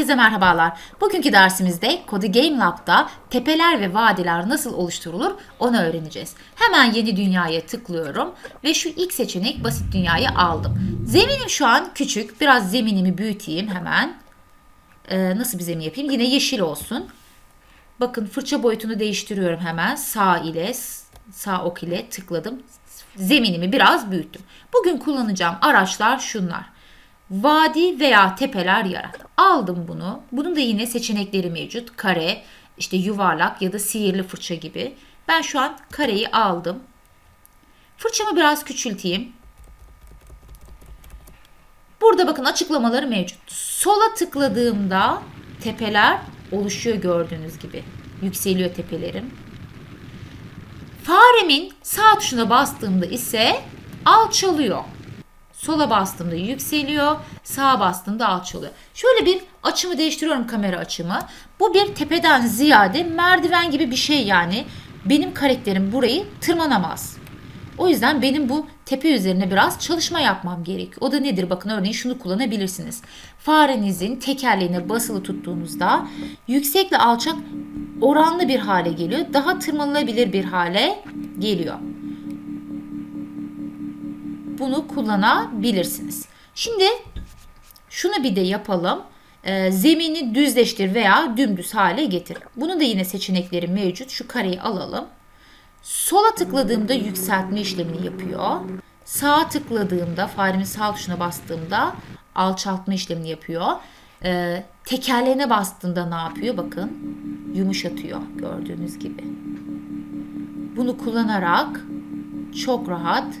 Herkese merhabalar. Bugünkü dersimizde Kodi Game Lab'da tepeler ve vadiler nasıl oluşturulur onu öğreneceğiz. Hemen yeni dünyaya tıklıyorum ve şu ilk seçenek basit dünyayı aldım. Zeminim şu an küçük. Biraz zeminimi büyüteyim hemen. Ee, nasıl bir zemin yapayım? Yine yeşil olsun. Bakın fırça boyutunu değiştiriyorum hemen. Sağ ile sağ ok ile tıkladım. Zeminimi biraz büyüttüm. Bugün kullanacağım araçlar şunlar vadi veya tepeler yarat. Aldım bunu. Bunun da yine seçenekleri mevcut. Kare, işte yuvarlak ya da sihirli fırça gibi. Ben şu an kareyi aldım. Fırçamı biraz küçülteyim. Burada bakın açıklamaları mevcut. Sola tıkladığımda tepeler oluşuyor gördüğünüz gibi. Yükseliyor tepelerim. Faremin sağ tuşuna bastığımda ise alçalıyor. Sola bastığımda yükseliyor, sağa bastığımda alçalıyor. Şöyle bir açımı değiştiriyorum kamera açımı. Bu bir tepeden ziyade merdiven gibi bir şey yani. Benim karakterim burayı tırmanamaz. O yüzden benim bu tepe üzerine biraz çalışma yapmam gerek. O da nedir? Bakın örneğin şunu kullanabilirsiniz. Farenizin tekerleğine basılı tuttuğunuzda yüksekle alçak oranlı bir hale geliyor. Daha tırmanılabilir bir hale geliyor bunu kullanabilirsiniz. Şimdi şunu bir de yapalım. E, zemini düzleştir veya dümdüz hale getir. Bunu da yine seçenekleri mevcut. Şu kareyi alalım. Sola tıkladığımda yükseltme işlemini yapıyor. Sağa tıkladığımda, faremin sağ tuşuna bastığımda alçaltma işlemini yapıyor. E, tekerleğine bastığında ne yapıyor? Bakın yumuşatıyor gördüğünüz gibi. Bunu kullanarak çok rahat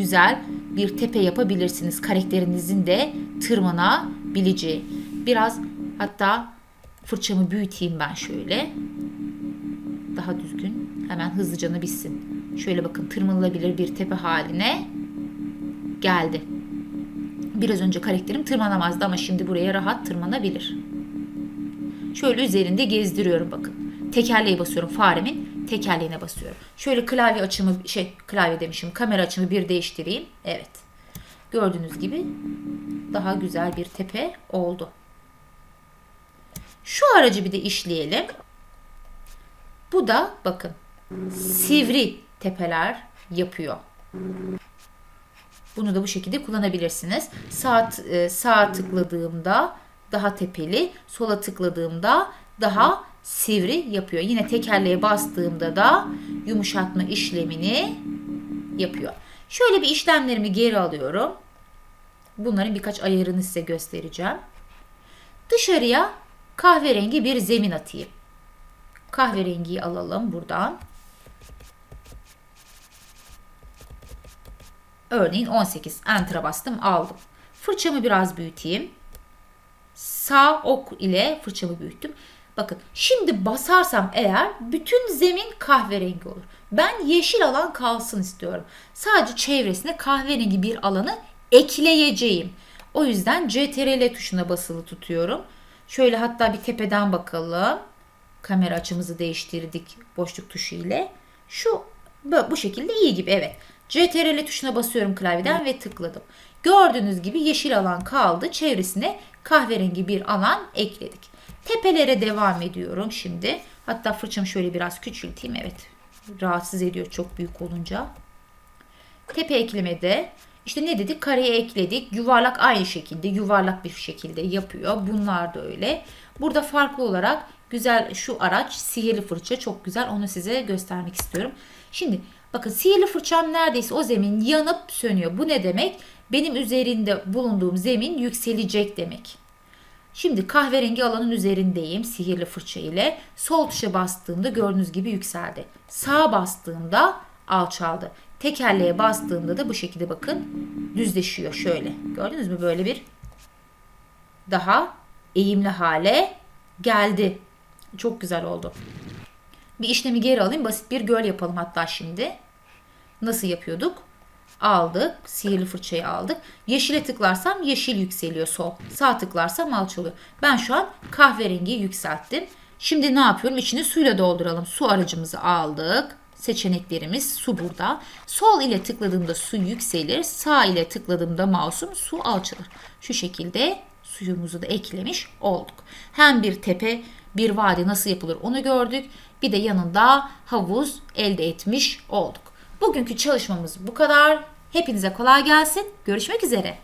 güzel bir tepe yapabilirsiniz. Karakterinizin de tırmanabileceği. Biraz hatta fırçamı büyüteyim ben şöyle. Daha düzgün. Hemen hızlıca bitsin. Şöyle bakın tırmanılabilir bir tepe haline geldi. Biraz önce karakterim tırmanamazdı ama şimdi buraya rahat tırmanabilir. Şöyle üzerinde gezdiriyorum bakın. Tekerleği basıyorum faremin tekerleğine basıyorum. Şöyle klavye açımı şey klavye demişim kamera açımı bir değiştireyim. Evet. Gördüğünüz gibi daha güzel bir tepe oldu. Şu aracı bir de işleyelim. Bu da bakın sivri tepeler yapıyor. Bunu da bu şekilde kullanabilirsiniz. Sağ, e, sağ tıkladığımda daha tepeli, sola tıkladığımda daha sivri yapıyor. Yine tekerleğe bastığımda da yumuşatma işlemini yapıyor. Şöyle bir işlemlerimi geri alıyorum. Bunların birkaç ayarını size göstereceğim. Dışarıya kahverengi bir zemin atayım. Kahverengiyi alalım buradan. Örneğin 18 enter'a bastım aldım. Fırçamı biraz büyüteyim. Sağ ok ile fırçamı büyüttüm. Bakın şimdi basarsam eğer bütün zemin kahverengi olur. Ben yeşil alan kalsın istiyorum. Sadece çevresine kahverengi bir alanı ekleyeceğim. O yüzden CTRL tuşuna basılı tutuyorum. Şöyle hatta bir tepeden bakalım. Kamera açımızı değiştirdik boşluk tuşu ile. Şu bu şekilde iyi gibi evet. CTRL tuşuna basıyorum klavyeden ve tıkladım. Gördüğünüz gibi yeşil alan kaldı. Çevresine kahverengi bir alan ekledik. Tepelere devam ediyorum şimdi. Hatta fırçamı şöyle biraz küçülteyim. Evet rahatsız ediyor çok büyük olunca. Tepe eklemede işte ne dedik? Kareye ekledik. Yuvarlak aynı şekilde yuvarlak bir şekilde yapıyor. Bunlar da öyle. Burada farklı olarak güzel şu araç sihirli fırça çok güzel. Onu size göstermek istiyorum. Şimdi bakın sihirli fırçam neredeyse o zemin yanıp sönüyor. Bu ne demek? Benim üzerinde bulunduğum zemin yükselecek demek. Şimdi kahverengi alanın üzerindeyim sihirli fırça ile. Sol tuşa bastığımda gördüğünüz gibi yükseldi. Sağa bastığımda alçaldı. Tekerleğe bastığımda da bu şekilde bakın düzleşiyor şöyle. Gördünüz mü böyle bir daha eğimli hale geldi. Çok güzel oldu. Bir işlemi geri alayım. Basit bir göl yapalım hatta şimdi. Nasıl yapıyorduk? Aldık. Sihirli fırçayı aldık. Yeşile tıklarsam yeşil yükseliyor sol. Sağ tıklarsam alçalıyor. Ben şu an kahverengiyi yükselttim. Şimdi ne yapıyorum? İçini suyla dolduralım. Su aracımızı aldık. Seçeneklerimiz su burada. Sol ile tıkladığımda su yükselir. Sağ ile tıkladığımda mouse'um su alçalır. Şu şekilde suyumuzu da eklemiş olduk. Hem bir tepe bir vadi nasıl yapılır onu gördük. Bir de yanında havuz elde etmiş olduk. Bugünkü çalışmamız bu kadar. Hepinize kolay gelsin. Görüşmek üzere.